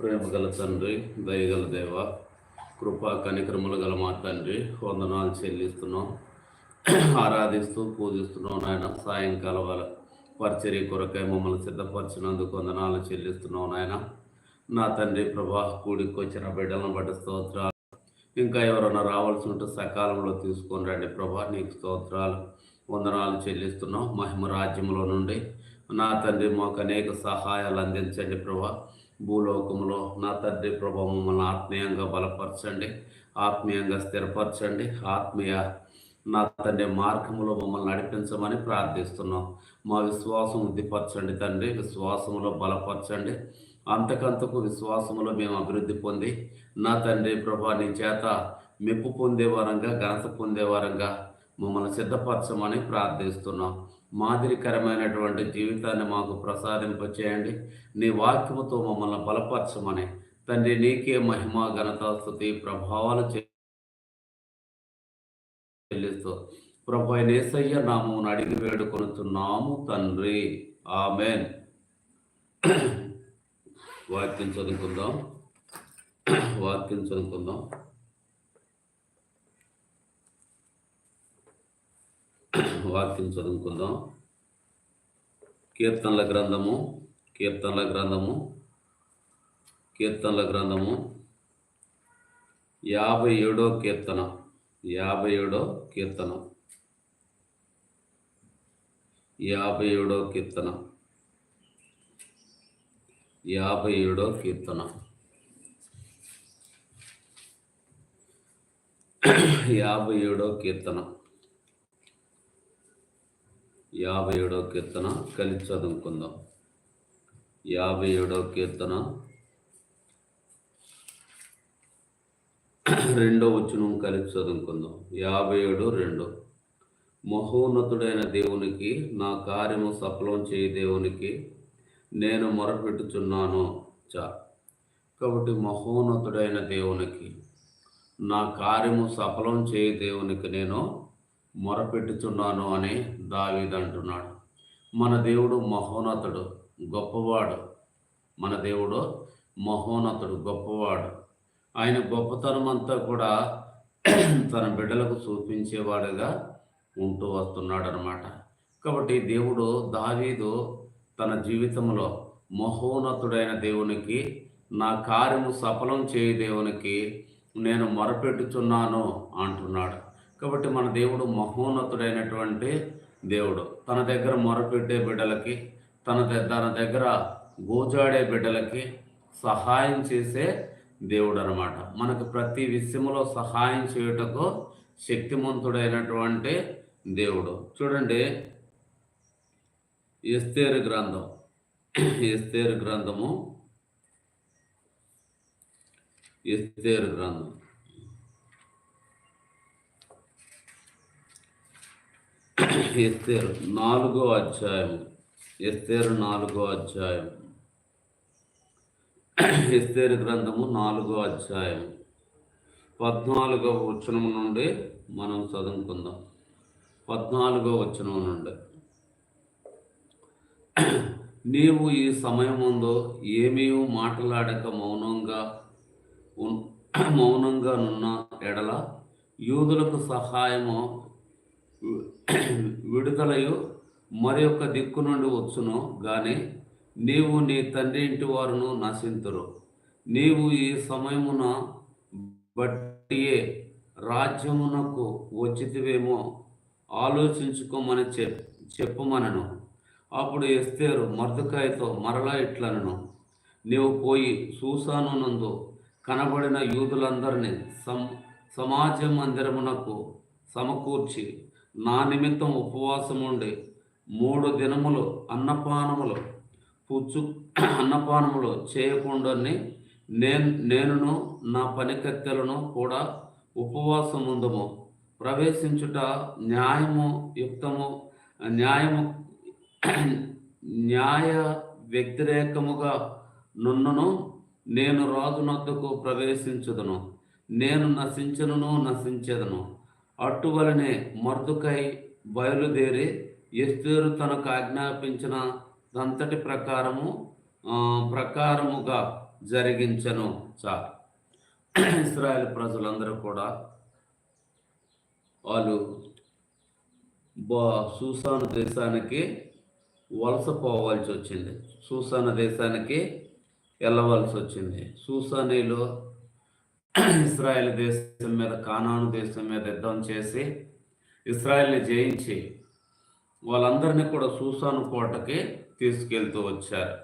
ప్రేమ గల తండ్రి దయగల దేవ కృపా కనిక్రమలు గల మా తండ్రి వందనాలు చెల్లిస్తున్నాం. ఆరాధిస్తూ పూజిస్తున్నాం నాయన. సాయంకాల వాళ్ళ పరిచర్య కొరకై మమ్మల్ని సిద్ధపరిచినందుకు వందనాలు చెల్లిస్తున్నాం నాయన. నా తండ్రి ప్రభా కూడికి వచ్చిన బిడ్డలను బట్టి స్తోత్రాలు. ఇంకా ఎవరైనా రావాల్సి ఉంటే సకాలంలో తీసుకొని రండి ప్రభా నీకు స్తోత్రాలు వందనాలు చెల్లిస్తున్నాం. మహిమ రాజ్యంలో నుండి నా తండ్రి మాకు అనేక సహాయాలు అందించండి ప్రభా. భూలోకంలో నా తండ్రి ప్రభా మమ్మల్ని ఆత్మీయంగా బలపరచండి ఆత్మీయంగా స్థిరపరచండి ఆత్మీయ నా తండ్రి మార్గంలో మమ్మల్ని నడిపించమని ప్రార్థిస్తున్నాం. మా విశ్వాసం వృద్ధిపరచండి తండ్రి విశ్వాసంలో బలపరచండి. అంతకంతకు విశ్వాసంలో మేము అభివృద్ధి పొంది నా తండ్రి ప్రభా నీ చేత మెప్పు పొందే వారంగా ఘనత పొందే వారంగా మమ్మల్ని సిద్ధపరచమని ప్రార్థిస్తున్నాం. మాదిరికరమైనటువంటి జీవితాన్ని మాకు ప్రసాదింపచేయండి. నీ వాక్యముతో మమ్మల్ని బలపరచమని తండ్రి నీకే మహిమ ఘనత స్థుతి ప్రభావాలు చెల్లిస్తూ ప్రభు నేసయ్య నామం అడిగి వేడుకొనుతున్నాము తండ్రి. ఆమెన్. వాక్యం చదువుకుందాం. వాక్యం చదువుకుందాం. వాక్యం చదువుకుందాం. కీర్తనల గ్రంథము కీర్తనల గ్రంథము కీర్తనల గ్రంథము. యాభై ఏడో కీర్తన యాభై ఏడో కీర్తన. యాభై ఏడో కీర్తన. యాభై ఏడో కీర్తన. యాభై ఏడో కీర్తన. యాభై ఏడో కీర్తన కలిసి చదువుకుందాం. యాభై ఏడో కీర్తన. రెండో వచనం కలిసి చదువుకుందాం. యాభై ఏడు రెండు. మహోన్నతుడైన దేవునికి నా కార్యము సఫలం చేయి దేవునికి నేను మొరపెట్టుచున్నాను చా. కాబట్టి మహోన్నతుడైన దేవునికి నా కార్యము సఫలం చేయి దేవునికి నేను మొరపెట్టుచున్నాను అని దావీదంటున్నాడు మన దేవుడు మహోన్నతుడు గొప్పవాడు. మన దేవుడు మహోన్నతుడు గొప్పవాడు. ఆయన గొప్పతనం అంతా కూడా తన బిడ్డలకు చూపించేవాడుగా ఉంటూ వస్తున్నాడు అనమాట కాబట్టి దేవుడు దావీదు తన జీవితంలో మహోన్నతుడైన దేవునికి నా కార్యము సఫలం చేయ దేవునికి నేను మొరపెట్టుచున్నాను అంటున్నాడు. కాబట్టి మన దేవుడు మహోన్నతుడైనటువంటి దేవుడు. తన దగ్గర మొరపెట్టే బిడ్డలకి తన తన దగ్గర గోజాడే బిడ్డలకి సహాయం చేసే దేవుడు అనమాట మనకు ప్రతి విషయంలో సహాయం చేయుటకు శక్తిమంతుడైనటువంటి దేవుడు. చూడండి ఎస్తేరు గ్రంథం. ఎస్తేరు గ్రంథము. ఎస్తేరు గ్రంథం. ఎస్తేరు నాలుగో అధ్యాయం ఎస్తేరు నాలుగో అధ్యాయం ఎస్తేరు గ్రంథము నాలుగో అధ్యాయం పద్నాలుగో వచనం నుండి మనం చదువుకుందాం. పద్నాలుగో వచనం నుండి. నీవు ఈ సమయముందు ఏమీ మాట్లాడక మౌనంగా ఉన్- మౌనంగా నున్న ఎడల యూదులకు సహాయము విడుదలయు మరి యొక్క దిక్కు నుండి వచ్చును గాని నీవు నీ తండ్రి ఇంటి వారును నశింతురు. నీవు ఈ సమయమున బట్టియే రాజ్యమునకు వచ్చితివేమో ఆలోచించుకోమని చెప్ చెప్పమనను. అప్పుడు ఎస్తేరు మర్దుకాయతో మరలా ఇట్లనను. నీవు పోయి సూసానునందు కనబడిన యూదులందరినీ సం సమాజ మందిరమునకు సమకూర్చి నా నిమిత్తం ఉపవాసం ఉండి మూడు దినములు అన్నపానములు పుచ్చు అన్నపానములు చేయకుండానే నేను నేనును నా పనికత్తెలను కూడా ఉపవాసం ఉందము ప్రవేశించుట న్యాయము యుక్తము న్యాయము న్యాయ వ్యతిరేకముగా నున్నను నేను రాజునొద్దకు ప్రవేశించుదను. నేను నశించనును నశించేదను. అట్టువలనే మర్దుకై బయలుదేరి ఎస్తేరు తనకు ఆజ్ఞాపించిన దంతటి ప్రకారము ప్రకారముగా జరిగించను చా ఇస్రాయల్ ప్రజలందరూ కూడా వాళ్ళు బా సూసాను దేశానికి వలస పోవాల్సి వచ్చింది సూసాన దేశానికి వెళ్ళవలసి వచ్చింది సూసానీలో ఇస్రాయేల్ దేశం మీద కానాను దేశం మీద యుద్ధం చేసి ఇస్రాయల్ని జయించి వాళ్ళందరినీ కూడా సూసాను కోటకి తీసుకెళ్తూ వచ్చారు.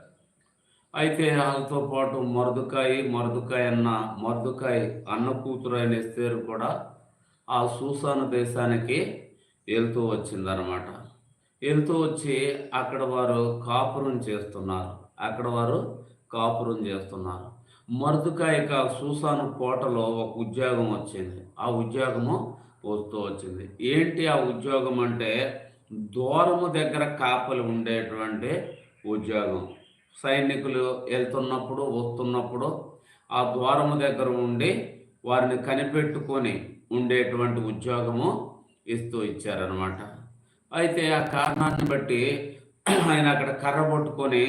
అయితే వాళ్ళతో పాటు మరుదుకాయి మరుదుకాయ అన్న మరుదుకాయి అన్న కూతురు అయిన ఇస్తేరు కూడా ఆ సూసాను దేశానికి వెళ్తూ వచ్చిందనమాట వెళ్తూ వచ్చి అక్కడ వారు కాపురం చేస్తున్నారు. అక్కడ వారు కాపురం చేస్తున్నారు. మరుదుకాయక సూసాను కోటలో ఒక ఉద్యోగం వచ్చింది. ఆ ఉద్యోగము వస్తూ వచ్చింది. ఏంటి ఆ ఉద్యోగం అంటే దూరము దగ్గర కాపలు ఉండేటువంటి ఉద్యోగం. సైనికులు వెళ్తున్నప్పుడు వస్తున్నప్పుడు ఆ ద్వారము దగ్గర ఉండి వారిని కనిపెట్టుకొని ఉండేటువంటి ఉద్యోగము ఇస్తూ ఇచ్చారనమాట అయితే ఆ కారణాన్ని బట్టి ఆయన అక్కడ కర్ర పట్టుకొని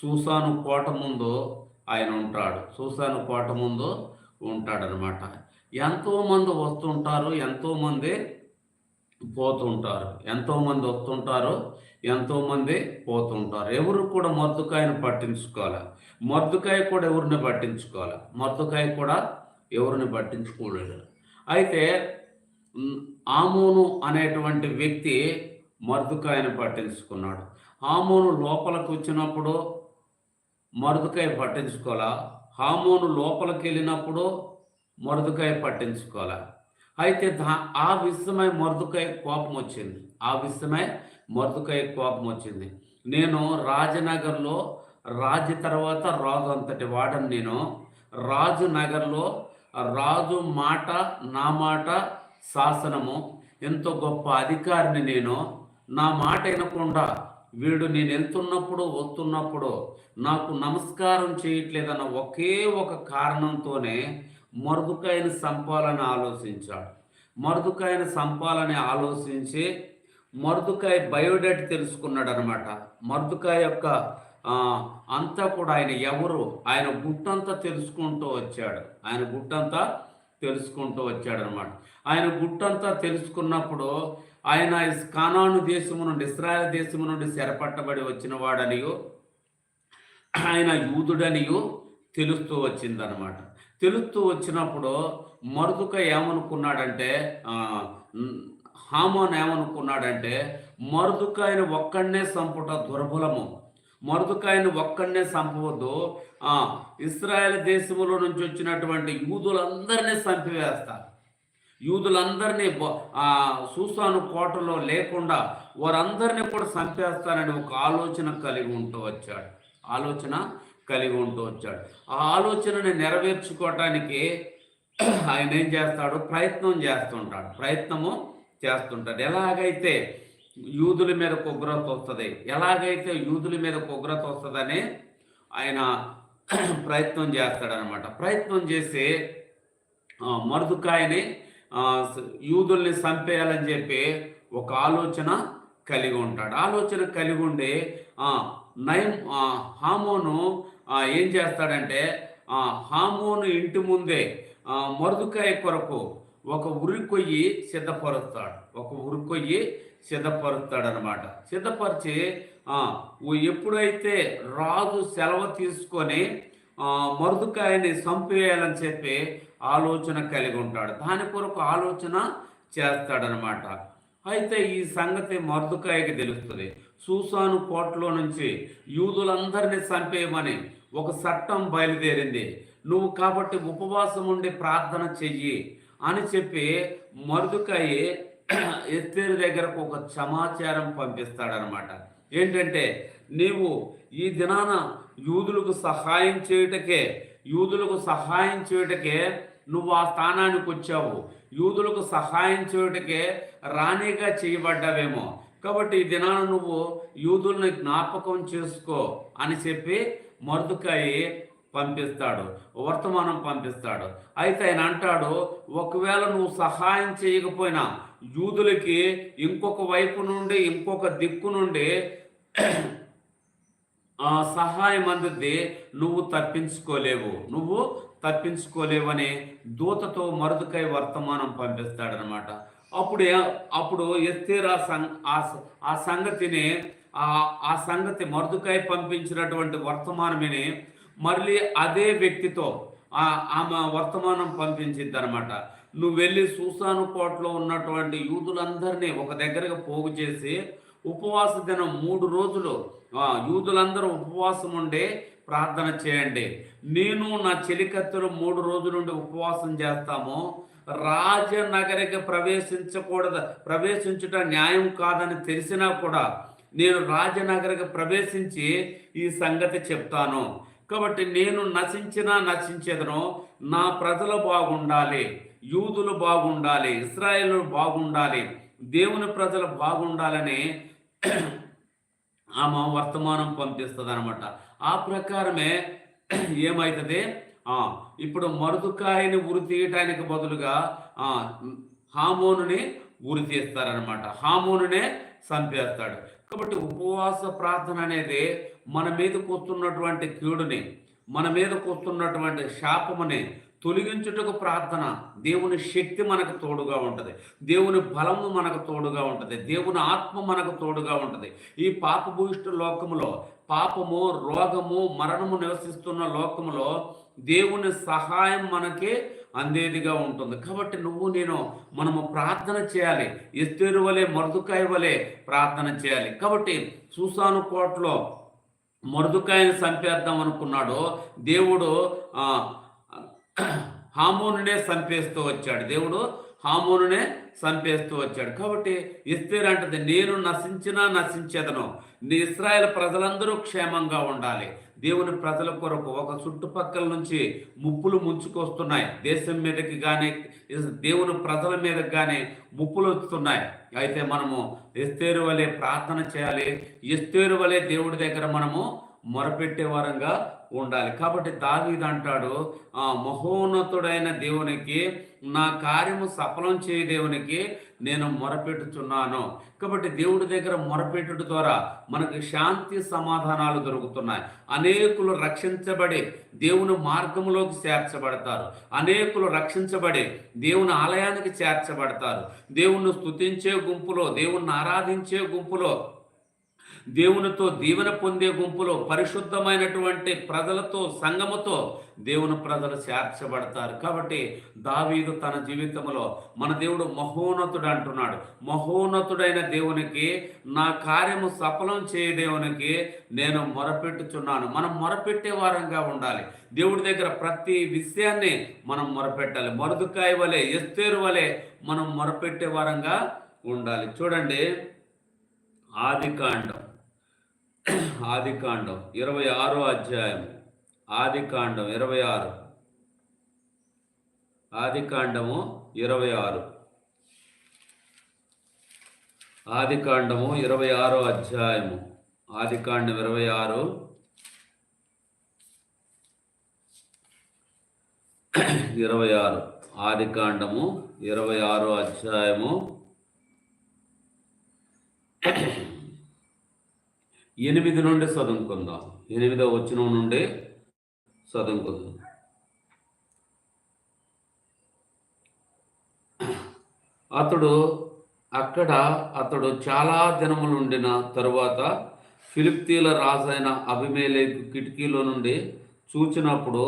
సూసాను కోట ముందు ఆయన ఉంటాడు. సూసాను కోట ముందు ఉంటాడనమాట ఎంతోమంది వస్తుంటారు ఎంతోమంది పోతుంటారు. ఎంతోమంది వస్తుంటారు ఎంతోమంది పోతుంటారు. ఎవరు కూడా మద్దుకాయను పట్టించుకోవాలి. మద్దుకాయ కూడా ఎవరిని పట్టించుకోవాలి? మద్దుకాయ కూడా ఎవరిని పట్టించుకోలేదు. అయితే ఆమోను అనేటువంటి వ్యక్తి మర్దుకాయను పట్టించుకున్నాడు. ఆమోను లోపలికి వచ్చినప్పుడు మరుదుకాయ పట్టించుకోవాలా? హామోను లోపలికి వెళ్ళినప్పుడు మరుదుకాయ పట్టించుకోవాలా? అయితే దా ఆ విషయమై మరుదుకాయ కోపం వచ్చింది. ఆ విషయమై మరుదుకాయ కోపం వచ్చింది. నేను రాజనగర్లో రాజు తర్వాత రాజు అంతటి వాడని నేను. రాజు నగర్లో రాజు మాట నా మాట శాసనము. ఎంతో గొప్ప అధికారిని నేను. నా మాట వినకుండా వీడు నేను వెళ్తున్నప్పుడు వస్తున్నప్పుడు నాకు నమస్కారం చేయట్లేదన్న ఒకే ఒక కారణంతోనే మరుదుకాయని సంపాలని ఆలోచించాడు. మరుదుకాయని సంపాలని ఆలోచించి మరుదుకాయ బయోడేట్ తెలుసుకున్నాడు అనమాట మరుదుకాయ యొక్క అంతా కూడా ఆయన ఎవరు? ఆయన గుట్టంతా తెలుసుకుంటూ వచ్చాడు. ఆయన గుట్టంతా తెలుసుకుంటూ వచ్చాడనమాట ఆయన గుట్టంతా తెలుసుకున్నప్పుడు ఆయన కానాను దేశము నుండి ఇస్రాయల్ దేశము నుండి సెరపట్టబడి వచ్చిన వాడనియో ఆయన యూదుడనియో తెలుస్తూ వచ్చిందనమాట తెలుస్తూ వచ్చినప్పుడు మరుదుక ఏమనుకున్నాడంటే హామోన్ ఏమనుకున్నాడంటే మరుదుకాయను ఒక్కడనే సంపుట దుర్బలము. మరుదుకాయను ఒక్కడనే సంపవద్దు ఇస్రాయల్ దేశంలో నుంచి వచ్చినటువంటి యూదులందరినీ చంపివేస్తారు యూదులందరినీ సూసాను కోటలో లేకుండా వారందరినీ కూడా చంపేస్తానని ఒక ఆలోచన కలిగి ఉంటూ వచ్చాడు. ఆలోచన కలిగి ఉంటూ వచ్చాడు. ఆ ఆలోచనని నెరవేర్చుకోవటానికి ఆయన ఏం చేస్తాడు? ప్రయత్నం చేస్తుంటాడు. ప్రయత్నము చేస్తుంటాడు. ఎలాగైతే యూదుల మీద ఉగ్రత వస్తుంది ఎలాగైతే యూదుల మీద ఉగ్రత వస్తుందని ఆయన ప్రయత్నం చేస్తాడనమాట. ప్రయత్నం చేసి మరుదుకాయని యూదుల్ని చంపేయాలని చెప్పి ఒక ఆలోచన కలిగి ఉంటాడు. ఆలోచన కలిగి ఉండి నయం హామోను ఏం చేస్తాడంటే హామోను ఇంటి ముందే మరుదుకాయ కొరకు ఒక ఉరికొయ్యి సిద్ధపరుస్తాడు. ఒక ఉరికొయ్యి సిద్ధపరుస్తాడు అనమాట సిద్ధపరిచి ఎప్పుడైతే రాజు సెలవు తీసుకొని మరుదుకాయని చంపేయాలని చెప్పి ఆలోచన కలిగి ఉంటాడు. దాని కొరకు ఆలోచన చేస్తాడనమాట. అయితే ఈ సంగతి మర్దుకాయకి తెలుస్తుంది. సూసాను కోట్లో నుంచి యూదులందరినీ చంపేయమని ఒక చట్టం బయలుదేరింది. నువ్వు కాబట్టి ఉపవాసం ఉండి ప్రార్థన చెయ్యి అని చెప్పి మరుదుకాయి ఎస్తేరు దగ్గరకు ఒక సమాచారం పంపిస్తాడనమాట. ఏంటంటే నీవు ఈ దినాన యూదులకు సహాయం చేయుటకే యూదులకు సహాయం చేయుటకే నువ్వు ఆ స్థానానికి వచ్చావు. యూదులకు సహాయం చేయుటకే రాణిగా చేయబడ్డావేమో. కాబట్టి ఈ దినాన నువ్వు యూదుల్ని జ్ఞాపకం చేసుకో అని చెప్పి మరుదుకాయి పంపిస్తాడు. వర్తమానం పంపిస్తాడు. అయితే ఆయన అంటాడు ఒకవేళ నువ్వు సహాయం చేయకపోయినా యూదులకి ఇంకొక వైపు నుండి ఇంకొక దిక్కు నుండి సహాయం అందితే నువ్వు తప్పించుకోలేవు. నువ్వు తప్పించుకోలేవని దూతతో మరుదుకై వర్తమానం పంపిస్తాడనమాట అప్పుడు అప్పుడు ఎస్తేర్ సం ఆ స- ఆ సంగతిని ఆ సంగతి మరుదుకై పంపించినటువంటి వర్తమానమిని మళ్ళీ అదే వ్యక్తితో ఆమె వర్తమానం పంపించింది అనమాట నువ్వు వెళ్ళి సూసాను కోటలో ఉన్నటువంటి యూదులందరినీ ఒక దగ్గరగా పోగు చేసి ఉపవాస దినం మూడు రోజులు. యూదులందరూ ఉపవాసం ఉండే ప్రార్థన చేయండి. నేను నా చెలికత్తెలు మూడు రోజుల నుండి ఉపవాసం చేస్తాము. రాజనగరికి ప్రవేశించకూడదు ప్రవేశించుట న్యాయం కాదని తెలిసినా కూడా నేను రాజనగరికి ప్రవేశించి ఈ సంగతి చెప్తాను. కాబట్టి నేను నశించినా నశించేదను. నా ప్రజలు బాగుండాలి. యూదులు బాగుండాలి. ఇస్రాయేలు బాగుండాలి. దేవుని ప్రజలు బాగుండాలని ఆమె వర్తమానం పంపిస్తుంది అనమాట ఆ ప్రకారమే ఏమవుతుంది ఆ, ఇప్పుడు మరుదుకాయని ఉరి తీయటానికి బదులుగా ఆ, హామోనుని ఉరి తీస్తారనమాట హామోనునే చంపేస్తాడు. కాబట్టి ఉపవాస ప్రార్థన అనేది మన మీదకు వస్తున్నటువంటి కీడుని మన మీదకు వస్తున్నటువంటి శాపముని తొలగించుటకు ప్రార్థన దేవుని శక్తి మనకు తోడుగా ఉంటుంది. దేవుని బలము మనకు తోడుగా ఉంటుంది. దేవుని ఆత్మ మనకు తోడుగా ఉంటుంది. ఈ పాపభూయిష్ట లోకములో పాపము రోగము మరణము నివసిస్తున్న లోకములో దేవుని సహాయం మనకి అందేదిగా ఉంటుంది. కాబట్టి నువ్వు నేను మనము ప్రార్థన చేయాలి. ఎస్తేరు వలె మరుదుకాయ వలె ప్రార్థన చేయాలి. కాబట్టి చూసాను కోటలో మరుదుకాయని చంపేద్దాం అనుకున్నాడు. దేవుడు హామోనునే చంపేస్తూ వచ్చాడు. దేవుడు హామోనునే చంపేస్తూ వచ్చాడు. కాబట్టి ఇస్తేర్ అంటది నేను నశించినా నశించేదను. నీ ఇస్రాయేల్ ప్రజలందరూ క్షేమంగా ఉండాలి. దేవుని ప్రజల కొరకు ఒక చుట్టుపక్కల నుంచి ముప్పులు ముంచుకొస్తున్నాయి. దేశం మీదకి కానీ దేవుని ప్రజల మీదకి కానీ ముప్పులు వస్తున్నాయి. అయితే మనము ఎస్తేరు వలె ప్రార్థన చేయాలి. ఎస్తేరు వలె దేవుడి దగ్గర మనము మొరపెట్టే వారంగా ఉండాలి. కాబట్టి దావీదు అంటాడు ఆ మహోన్నతుడైన దేవునికి నా కార్యము సఫలం చేయ దేవునికి నేను మొరపెట్టుచున్నాను. కాబట్టి దేవుడి దగ్గర మొరపెట్టుట ద్వారా మనకి శాంతి సమాధానాలు దొరుకుతున్నాయి. అనేకులు రక్షించబడి దేవుని మార్గంలోకి చేర్చబడతారు. అనేకులు రక్షించబడి దేవుని ఆలయానికి చేర్చబడతారు. దేవుణ్ణి స్తుతించే గుంపులో దేవుణ్ణి ఆరాధించే గుంపులో దేవునితో దీవెన పొందే గుంపులో పరిశుద్ధమైనటువంటి ప్రజలతో సంగమతో దేవుని ప్రజలు చేర్చబడతారు. కాబట్టి దావీదు తన జీవితంలో మన దేవుడు మహోన్నతుడు అంటున్నాడు. మహోన్నతుడైన దేవునికి నా కార్యము సఫలం చేయ దేవునికి నేను మొరపెట్టుచున్నాను. మనం మొరపెట్టే వారంగా ఉండాలి. దేవుడి దగ్గర ప్రతి విషయాన్ని మనం మొరపెట్టాలి. మరుదుకాయ వలె ఎస్తేరు వలె మనం మొరపెట్టే వారంగా ఉండాలి. చూడండి ఆదికాండం ఆదికాండం ఇరవై ఆరో అధ్యాయం. ఆదికాండం ఇరవై ఆరు. ఆదికాండము ఇరవై ఆరు. ఆదికాండము ఇరవై ఆరో అధ్యాయము. ఆదికాండం ఇరవై ఆరు. ఇరవై ఆరు. ఆదికాండము ఇరవై ఆరో అధ్యాయము. ఎనిమిది నుండి చదువుకుందాం. ఎనిమిదో వచ్చిన నుండి చదువుకుందాం. అతడు అక్కడ అతడు చాలా దినములు ఉండిన తరువాత ఫిలిప్తీల రాజైన అభిమేలేకు కిటికీలో నుండి చూచినప్పుడు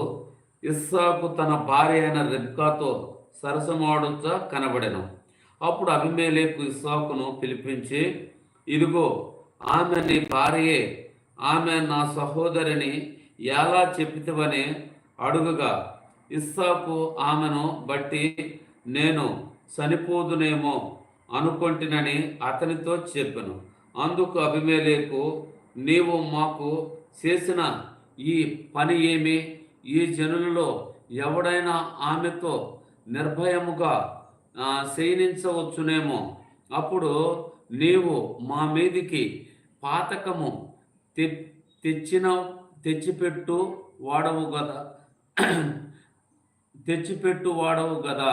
ఇస్సాకు తన భార్య అయిన రెబ్కాతో సరసమాడుచ కనబడెను. అప్పుడు అభిమేలేకు ఇస్సాకును పిలిపించి ఇదిగో ఆమె నీ భార్యే ఆమె నా సహోదరిని ఎలా చెప్పితవని అడుగుగా ఇస్సాకు ఆమెను బట్టి నేను చనిపోదునేమో అనుకొంటినని అతనితో చెప్పను. అందుకు అభిమేలేకు నీవు మాకు చేసిన ఈ పని ఏమి? ఈ జనులలో ఎవడైనా ఆమెతో నిర్భయముగా శయనించవచ్చునేమో. అప్పుడు నీవు మా మీదికి పాతకము తె తెచ్చిన తెచ్చిపెట్టు వాడవు కదా తెచ్చిపెట్టు వాడవు కదా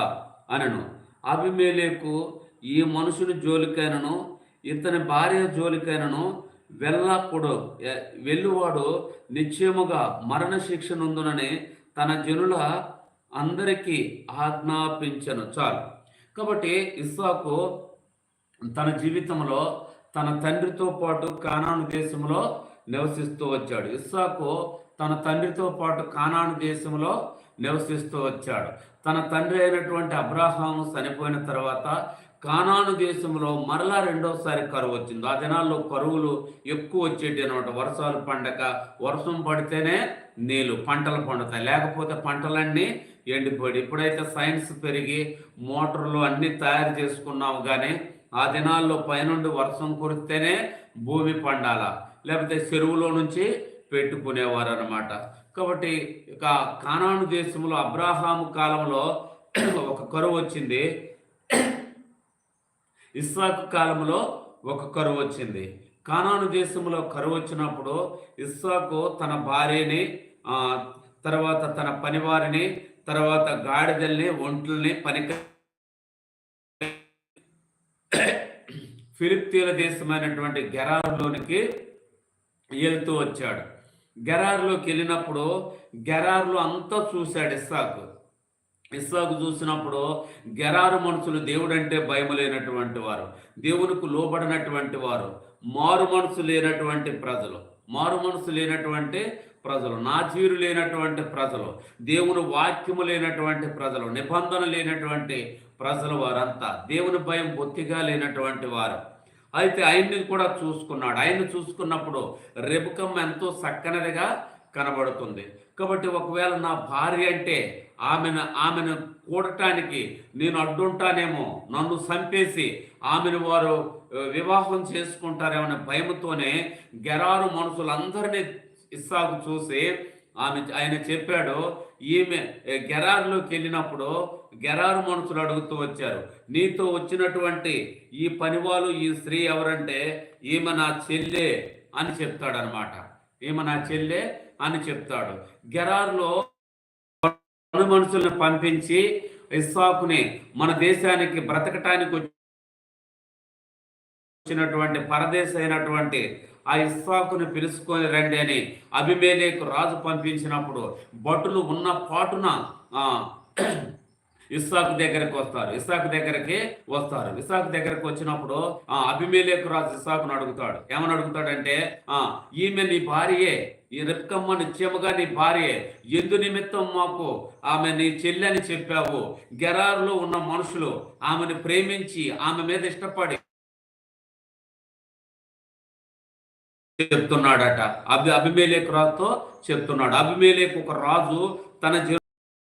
అనను. అభిమేలేకు ఈ మనుషుని జోలికైనను ఇతని భార్య జోలికైనను వెళ్ళకూడదు. వెళ్ళువాడు నిశ్చయముగా మరణ శిక్ష నందునని తన జనుల అందరికీ ఆజ్ఞాపించను. చాలు. కాబట్టి ఇస్సాకు తన జీవితంలో తన తండ్రితో పాటు కానాను దేశంలో నివసిస్తూ వచ్చాడు. ఇస్సాకు తన తండ్రితో పాటు కానాను దేశంలో నివసిస్తూ వచ్చాడు. తన తండ్రి అయినటువంటి అబ్రాహాము చనిపోయిన తర్వాత కానాను దేశంలో మరలా రెండోసారి కరువు వచ్చింది. ఆ దినాల్లో కరువులు ఎక్కువ వచ్చేటి అనమాట వర్షాలు పండక వర్షం పడితేనే నీళ్ళు పంటలు పండుతాయి. లేకపోతే పంటలన్నీ ఎండిపోయి ఇప్పుడైతే సైన్స్ పెరిగి మోటార్లు అన్నీ తయారు చేసుకున్నాము కానీ ఆ దినాల్లో పైనుండి వర్షం కురిస్తేనే భూమి పండాల లేకపోతే చెరువులో నుంచి పెట్టుకునేవారు అనమాట కాబట్టి ఇక కానాను దేశంలో అబ్రాహాము కాలంలో ఒక కరువు వచ్చింది. ఇస్సాకు కాలంలో ఒక కరువు వచ్చింది. కానాను దేశంలో కరువు వచ్చినప్పుడు ఇస్సాకు తన భార్యని తర్వాత తన పనివారిని తర్వాత గాడిదల్ని ఒంట్లని పనిక ఫిలిప్తీల దేశమైనటువంటి గెరారులోనికి వెళ్తూ వచ్చాడు. గెరారులోకి వెళ్ళినప్పుడు గెరారులో అంతా చూశాడు ఇస్సాకు. ఇస్సాకు చూసినప్పుడు గెరారు మనుషులు దేవుడంటే భయం లేనటువంటి వారు దేవునికి లోబడినటువంటి వారు మారు మనసు లేనటువంటి ప్రజలు మారు మనసు లేనటువంటి ప్రజలు నాచీరు లేనటువంటి ప్రజలు దేవుని వాక్యము లేనటువంటి ప్రజలు నిబంధన లేనటువంటి ప్రజలు వారంతా దేవుని భయం బొత్తిగా లేనటువంటి వారు. అయితే ఆయన్ని కూడా చూసుకున్నాడు. ఆయన్ని చూసుకున్నప్పుడు రెబుకమ్మ ఎంతో చక్కనిదిగా కనబడుతుంది. కాబట్టి ఒకవేళ నా భార్య అంటే ఆమెను ఆమెను కూడటానికి నేను అడ్డుంటానేమో నన్ను చంపేసి ఆమెను వారు వివాహం చేసుకుంటారేమనే భయంతోనే గెరారు మనుషులందరినీ ఇస్సాకు చూసి ఆమె ఆయన చెప్పాడు ఈమె గెరారులోకి వెళ్ళినప్పుడు గెరారు మనుషులు అడుగుతూ వచ్చారు. నీతో వచ్చినటువంటి ఈ పనివాళ్ళు ఈ స్త్రీ ఎవరంటే ఈమె నా చెల్లె అని చెప్తాడనమాట. ఈమె నా చెల్లె అని చెప్తాడు. గెరారులో పను మనుషుల్ని పంపించి ఇస్సాకుని మన దేశానికి బ్రతకటానికి వచ్చినటువంటి పరదేశ అయినటువంటి ఆ ఇస్సాకును పిలుచుకొని రండి అని అభిమేలేకు రాజు పంపించినప్పుడు భటులు ఉన్న పాటున ఆ, ఇస్సాకు దగ్గరికి వస్తారు. ఇస్సాకు దగ్గరికి వస్తారు. ఇస్సాకు దగ్గరికి వచ్చినప్పుడు ఆ అభిమేలేకు రాజు ఇస్సాకును అడుగుతాడు. ఏమని అడుగుతాడంటే ఆ ఈమె నీ భార్యే ఈ రిప్కమ్మ నిత్యముగా నీ భార్యే ఎందు నిమిత్తం మాకు ఆమె నీ చెల్లి అని చెప్పావు. గెరారులో ఉన్న మనుషులు ఆమెను ప్రేమించి ఆమె మీద ఇష్టపడి చెప్తున్నాడట. అభి అభిమేలేకు రాజుతో చెప్తున్నాడు. అభిమేలేకు ఒక రాజు తన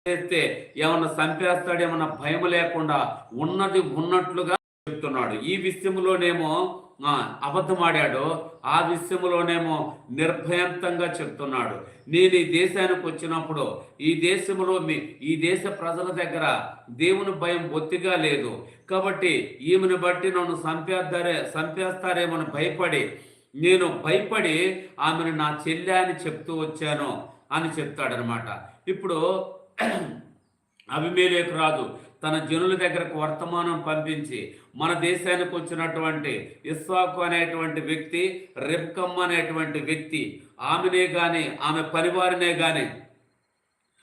చేస్తే ఏమన్నా చంపేస్తాడు ఏమన్నా భయం లేకుండా ఉన్నది ఉన్నట్లుగా చెప్తున్నాడు. ఈ విషయంలోనేమో అబద్ధమాడాడు. ఆ విషయంలోనేమో నిర్భయంతంగా చెప్తున్నాడు. నేను ఈ దేశానికి వచ్చినప్పుడు ఈ దేశంలో మీ ఈ దేశ ప్రజల దగ్గర దేవుని భయం బొత్తిగా లేదు. కాబట్టి ఈమెను బట్టి నన్ను చంపేస్తారే చంపేస్తారేమని భయపడి నేను భయపడి ఆమెను నా చెల్లె అని చెప్తూ వచ్చాను అని చెప్తాడనమాట. ఇప్పుడు అభిమేలేకు రాదు తన జనుల దగ్గరకు వర్తమానం పంపించి మన దేశానికి వచ్చినటువంటి ఇస్వాకు అనేటువంటి వ్యక్తి రెబ్కమ్మ అనేటువంటి వ్యక్తి ఆమెనే కానీ ఆమె పరివారినే కానీ